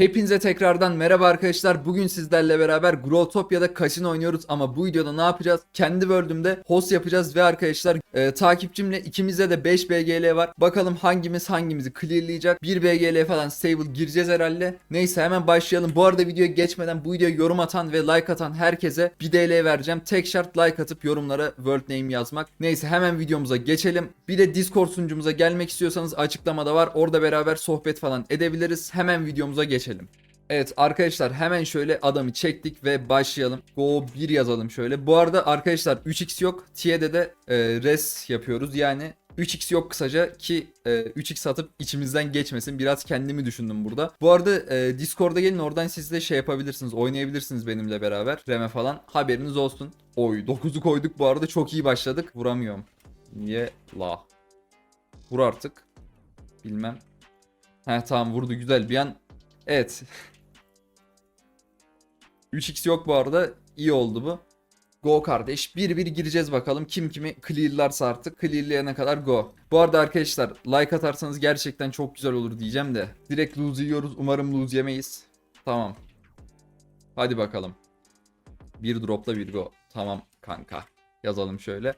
Hepinize tekrardan merhaba arkadaşlar. Bugün sizlerle beraber Growtopia'da kasino oynuyoruz ama bu videoda ne yapacağız? Kendi world'ümde host yapacağız ve arkadaşlar e, takipçimle ikimizde de 5 BGL var. Bakalım hangimiz hangimizi clearlayacak. 1 BGL falan stable gireceğiz herhalde. Neyse hemen başlayalım. Bu arada videoya geçmeden bu videoya yorum atan ve like atan herkese 1 DL vereceğim. Tek şart like atıp yorumlara world name yazmak. Neyse hemen videomuza geçelim. Bir de Discord sunucumuza gelmek istiyorsanız açıklamada var. Orada beraber sohbet falan edebiliriz. Hemen videomuza geçelim. Evet arkadaşlar hemen şöyle adamı çektik ve başlayalım. Go 1 yazalım şöyle. Bu arada arkadaşlar 3x yok. T'de de e, res yapıyoruz. Yani 3x yok kısaca ki e, 3x atıp içimizden geçmesin. Biraz kendimi düşündüm burada. Bu arada e, Discord'a gelin oradan siz de şey yapabilirsiniz. Oynayabilirsiniz benimle beraber. Reme falan. Haberiniz olsun. Oy 9'u koyduk bu arada çok iyi başladık. Vuramıyorum. Niye la? Vur artık. Bilmem. Heh tamam vurdu güzel. Bir an Evet. 3x yok bu arada. İyi oldu bu. Go kardeş. 1-1 gireceğiz bakalım. Kim kimi clearlarsa artık. Clearlayana kadar go. Bu arada arkadaşlar like atarsanız gerçekten çok güzel olur diyeceğim de. Direkt lose yiyoruz. Umarım lose yemeyiz. Tamam. Hadi bakalım. Bir dropla bir go. Tamam kanka. Yazalım şöyle.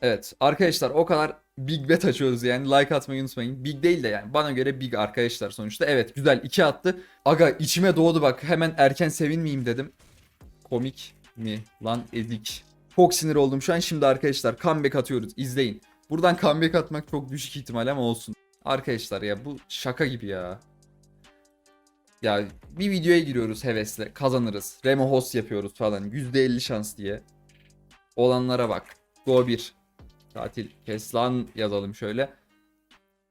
Evet arkadaşlar o kadar big bet açıyoruz yani like atmayı unutmayın. Big değil de yani bana göre big arkadaşlar sonuçta. Evet güzel 2 attı. Aga içime doğdu bak hemen erken sevinmeyeyim dedim. Komik mi lan ezik. Çok sinir oldum şu an şimdi arkadaşlar comeback atıyoruz izleyin. Buradan comeback atmak çok düşük ihtimal ama olsun. Arkadaşlar ya bu şaka gibi ya. Ya bir videoya giriyoruz hevesle kazanırız. Remo host yapıyoruz falan %50 şans diye. Olanlara bak. Go 1. Tatil kes lan yazalım şöyle.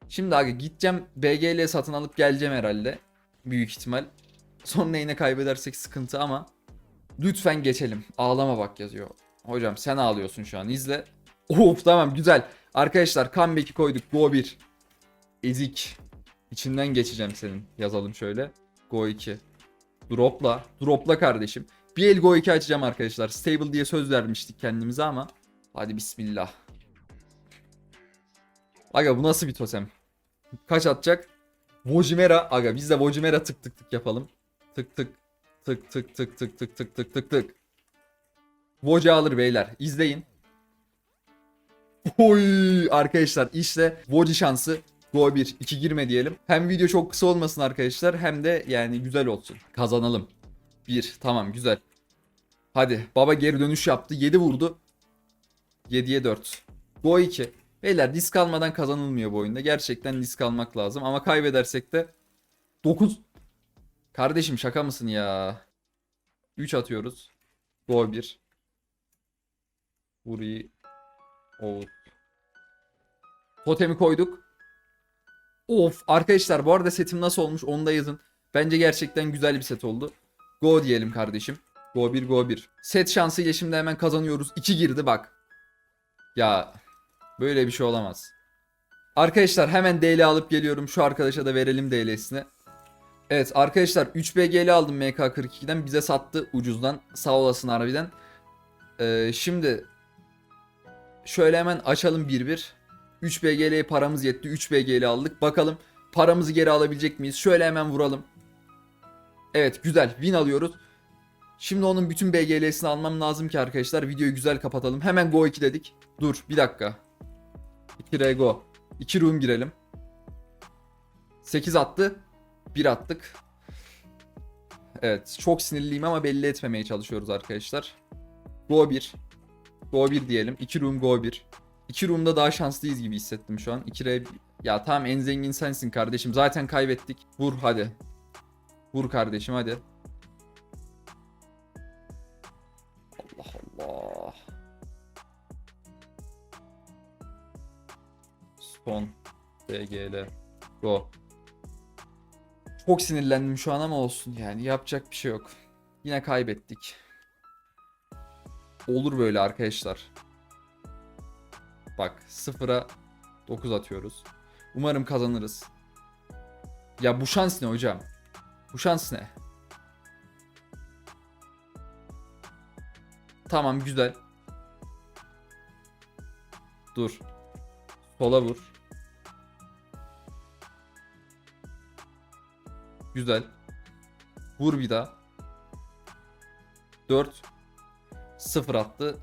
Şimdi abi gideceğim BGL satın alıp geleceğim herhalde. Büyük ihtimal. Sonra yine kaybedersek sıkıntı ama lütfen geçelim. Ağlama bak yazıyor. Hocam sen ağlıyorsun şu an izle. Of tamam güzel. Arkadaşlar comeback'i koyduk. Go 1. Ezik. İçinden geçeceğim senin. Yazalım şöyle. Go 2. Dropla. Dropla kardeşim. Bir el Go 2 açacağım arkadaşlar. Stable diye söz vermiştik kendimize ama. Hadi bismillah. Aga bu nasıl bir totem? Kaç atacak? Vojimera. Aga biz de Vojimera tık tık tık yapalım. Tık tık. Tık tık tık tık tık tık tık tık tık. Voja alır beyler. İzleyin. Oy arkadaşlar işte Voji şansı. Go 1 2 girme diyelim. Hem video çok kısa olmasın arkadaşlar hem de yani güzel olsun. Kazanalım. 1 tamam güzel. Hadi baba geri dönüş yaptı. 7 vurdu. 7'ye 4. Go 2. Beyler disk almadan kazanılmıyor bu oyunda. Gerçekten disk almak lazım. Ama kaybedersek de 9. Kardeşim şaka mısın ya? 3 atıyoruz. Go 1. Vuri. Oğuz. Totemi koyduk. Of arkadaşlar bu arada setim nasıl olmuş onu da yazın. Bence gerçekten güzel bir set oldu. Go diyelim kardeşim. Go 1 go 1. Set şansıyla şimdi hemen kazanıyoruz. 2 girdi bak. Ya böyle bir şey olamaz. Arkadaşlar hemen DL alıp geliyorum. Şu arkadaşa da verelim DL'sini. Evet arkadaşlar 3 BGL aldım MK42'den. Bize sattı ucuzdan. Sağ olasın harbiden. Ee, şimdi şöyle hemen açalım 1-1. 3 BGL'ye paramız yetti. 3 BGL aldık. Bakalım paramızı geri alabilecek miyiz? Şöyle hemen vuralım. Evet güzel. Win alıyoruz. Şimdi onun bütün BGL'sini almam lazım ki arkadaşlar videoyu güzel kapatalım. Hemen Go 2 dedik. Dur bir dakika. 2 R Go. 2 room girelim. 8 attı. 1 attık. Evet çok sinirliyim ama belli etmemeye çalışıyoruz arkadaşlar. Go 1. Go 1 diyelim. 2 room Go 1. 2 room'da daha şanslıyız gibi hissettim şu an. 2 R... Ya tamam en zengin sensin kardeşim. Zaten kaybettik. Vur hadi. Vur kardeşim hadi. Son. BGL. Go. Çok sinirlendim şu an ama olsun yani yapacak bir şey yok. Yine kaybettik. Olur böyle arkadaşlar. Bak sıfıra 9 atıyoruz. Umarım kazanırız. Ya bu şans ne hocam? Bu şans ne? Tamam güzel. Dur. Sola vur. Güzel. Vur bir daha. 4 0 attı.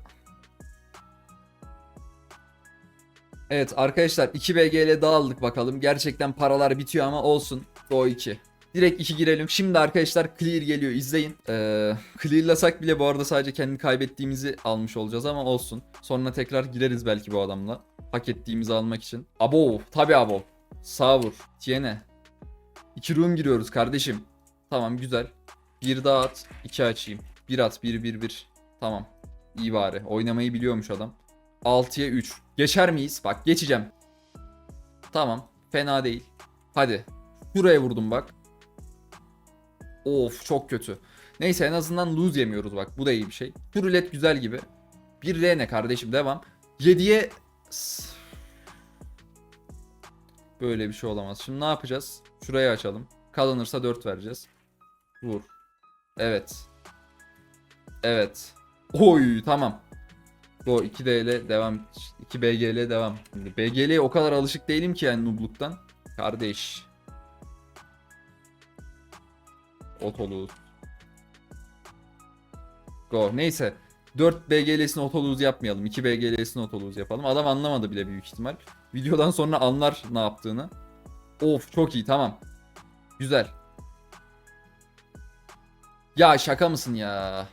Evet arkadaşlar 2 BGL dağıldık bakalım. Gerçekten paralar bitiyor ama olsun. O 2. Direkt 2 girelim. Şimdi arkadaşlar clear geliyor izleyin. Ee, clearlasak bile bu arada sadece kendi kaybettiğimizi almış olacağız ama olsun. Sonra tekrar gireriz belki bu adamla. Hak ettiğimizi almak için. Abo tabi abo. Sağ vur. Tiene. 2 room giriyoruz kardeşim. Tamam güzel. Bir daha at. 2 açayım. Bir at. 1 1 1. Tamam. İyi bari. Oynamayı biliyormuş adam. 6'ya 3. Geçer miyiz? Bak geçeceğim. Tamam. Fena değil. Hadi. Şuraya vurdum bak. Of çok kötü. Neyse en azından lose yemiyoruz bak. Bu da iyi bir şey. Şu rulet güzel gibi. Bir R ne kardeşim devam. 7'ye Böyle bir şey olamaz. Şimdi ne yapacağız? Şurayı açalım. Kazanırsa 4 vereceğiz. Vur. Evet. Evet. Oy tamam. Go 2D ile devam. 2 BG ile devam. Şimdi BG'liye o kadar alışık değilim ki yani nubluktan. Kardeş. Otoluz. Go. Neyse. 4 BGL'sini otoluz yapmayalım. 2 BGL'sini otoluz yapalım. Adam anlamadı bile büyük ihtimal. Videodan sonra anlar ne yaptığını. Of çok iyi tamam. Güzel. Ya şaka mısın ya?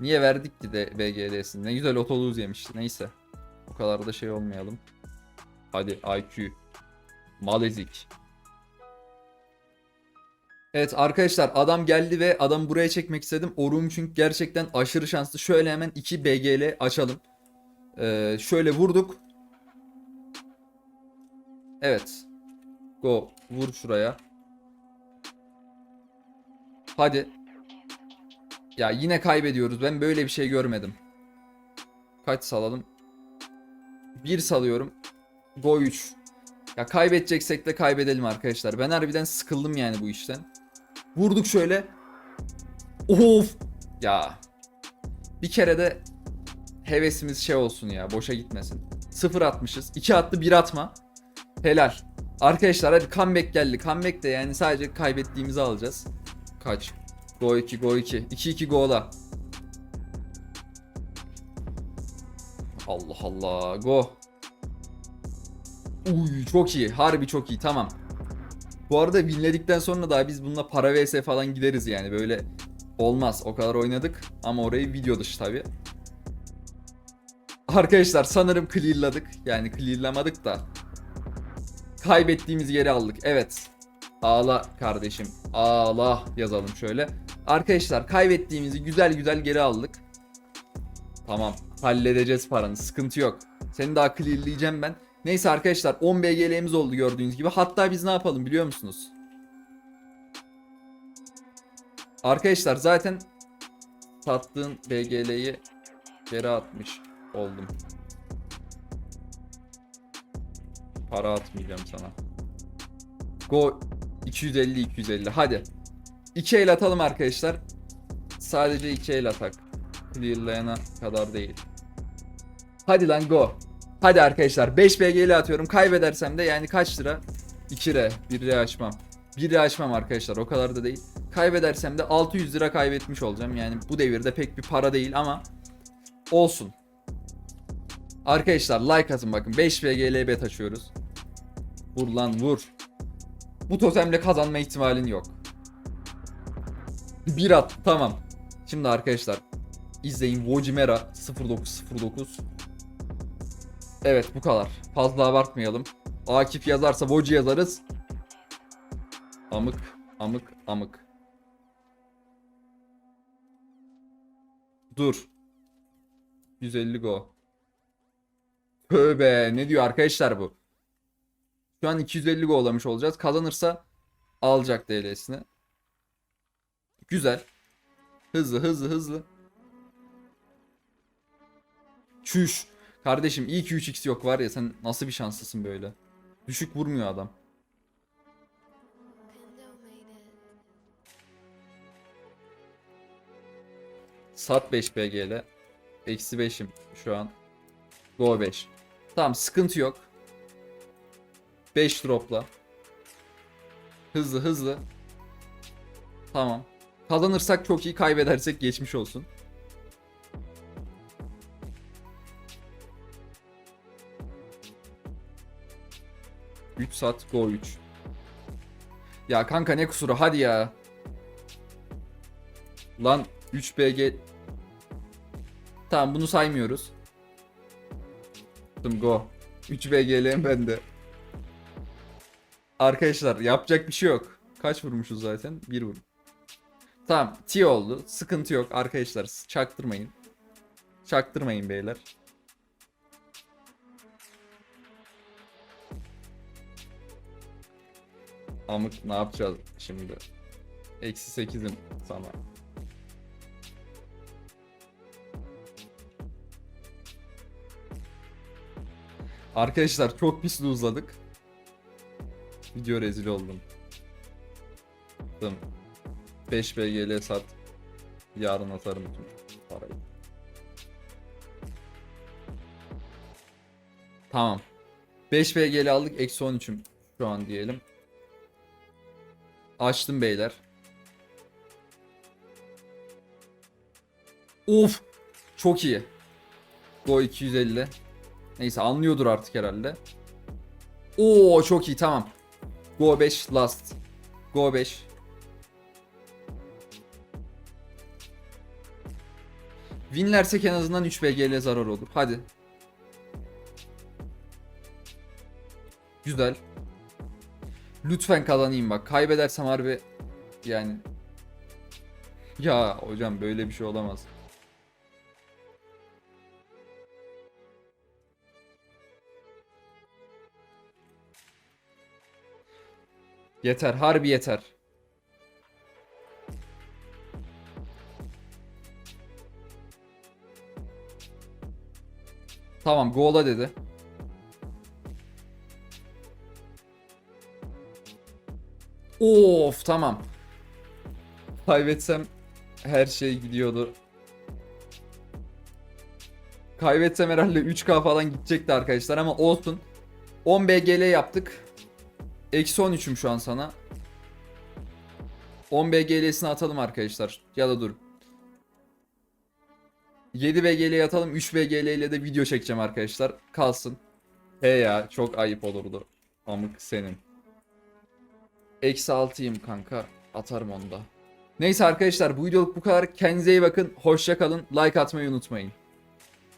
Niye verdik ki de BGL'sini? Ne güzel otoluz yemişti. Neyse. O kadar da şey olmayalım. Hadi IQ. Malezik. Evet arkadaşlar adam geldi ve adam buraya çekmek istedim. Orum çünkü gerçekten aşırı şanslı. Şöyle hemen 2 BGL açalım. Ee, şöyle vurduk. Evet. Go. Vur şuraya. Hadi. Ya yine kaybediyoruz. Ben böyle bir şey görmedim. Kaç salalım? 1 salıyorum. Go 3. Ya kaybedeceksek de kaybedelim arkadaşlar. Ben harbiden sıkıldım yani bu işten. Vurduk şöyle. Of. Ya. Bir kere de hevesimiz şey olsun ya. Boşa gitmesin. 0 atmışız. 2 attı 1 atma. Helal. Arkadaşlar hadi comeback geldi. Comeback de yani sadece kaybettiğimizi alacağız. Kaç? Go 2 go 2. 2 2 go'la. Allah Allah. Go. Uy çok iyi. Harbi çok iyi. Tamam. Bu arada winledikten sonra daha biz bununla para vs falan gideriz yani. Böyle olmaz. O kadar oynadık. Ama orayı video dışı tabi. Arkadaşlar sanırım clearladık. Yani clearlamadık da. Kaybettiğimiz yeri aldık. Evet. Ağla kardeşim. Ağla yazalım şöyle. Arkadaşlar kaybettiğimizi güzel güzel geri aldık. Tamam. Halledeceğiz paranı. Sıkıntı yok. Seni daha clearleyeceğim ben. Neyse arkadaşlar 10 BGL'miz oldu gördüğünüz gibi. Hatta biz ne yapalım biliyor musunuz? Arkadaşlar zaten sattığın BGL'yi geri atmış oldum. Para atmayacağım sana. Go 250 250 hadi. 2 el atalım arkadaşlar. Sadece 2 el atak. Clearlayana kadar değil. Hadi lan go. Hadi arkadaşlar 5 BG'li atıyorum. Kaybedersem de yani kaç lira? 2 lira. 1 lira açmam. 1 lira açmam arkadaşlar o kadar da değil. Kaybedersem de 600 lira kaybetmiş olacağım. Yani bu devirde pek bir para değil ama olsun. Arkadaşlar like atın bakın 5 BGL bet açıyoruz. Vur lan vur. Bu totemle kazanma ihtimalin yok. Bir at tamam. Şimdi arkadaşlar izleyin Wojimera 0909 Evet bu kadar. Fazla abartmayalım. Akif yazarsa Voci yazarız. Amık, amık, amık. Dur. 150 go. Tövbe ne diyor arkadaşlar bu? Şu an 250 golamış olacağız. Kazanırsa alacak DL'sini. Güzel. Hızlı hızlı hızlı. Çüş. Kardeşim iyi ki 3x yok var ya sen nasıl bir şanslısın böyle. Düşük vurmuyor adam. Sat 5 BG'le. Eksi 5'im şu an. Go 5. Tamam sıkıntı yok. 5 dropla. Hızlı hızlı. Tamam. Kazanırsak çok iyi, kaybedersek geçmiş olsun. Üç sat go 3. Ya kanka ne kusuru hadi ya. Lan 3 BG Tamam bunu saymıyoruz. Go. 3 BG'liyim bende. Arkadaşlar yapacak bir şey yok. Kaç vurmuşuz zaten? 1 vur. Tamam T oldu. Sıkıntı yok arkadaşlar. Çaktırmayın. Çaktırmayın beyler. Amık ne yapacağız şimdi? Eksi 8'im sana. Arkadaşlar çok pis uzladık. Video rezil oldum. Tamam. 5 BGL sat. Yarın atarım tüm parayı. Tamam. 5 BGL aldık. Eksi 13'üm şu an diyelim. Açtım beyler. Of. Çok iyi. Go 250. Neyse anlıyordur artık herhalde. Oo çok iyi tamam. Go 5 last. Go 5. Winlersek en azından 3 BGL zarar olur. Hadi. Güzel. Lütfen kazanayım bak. Kaybedersem harbi yani. Ya hocam böyle bir şey olamaz. Yeter, harbi yeter. Tamam, gola dedi. Of, tamam. Kaybetsem her şey gidiyordu. Kaybetsem herhalde 3K falan gidecekti arkadaşlar ama olsun. 10 BGL yaptık. Eksi 13'üm şu an sana. 10 BGL'sini atalım arkadaşlar. Ya da dur. 7 BGL'ye atalım. 3 BGL ile de video çekeceğim arkadaşlar. Kalsın. He ya çok ayıp olurdu. Amık senin. Eksi 6'yım kanka. Atarım onu da. Neyse arkadaşlar bu videoluk bu kadar. Kendinize iyi bakın. Hoşça kalın. Like atmayı unutmayın.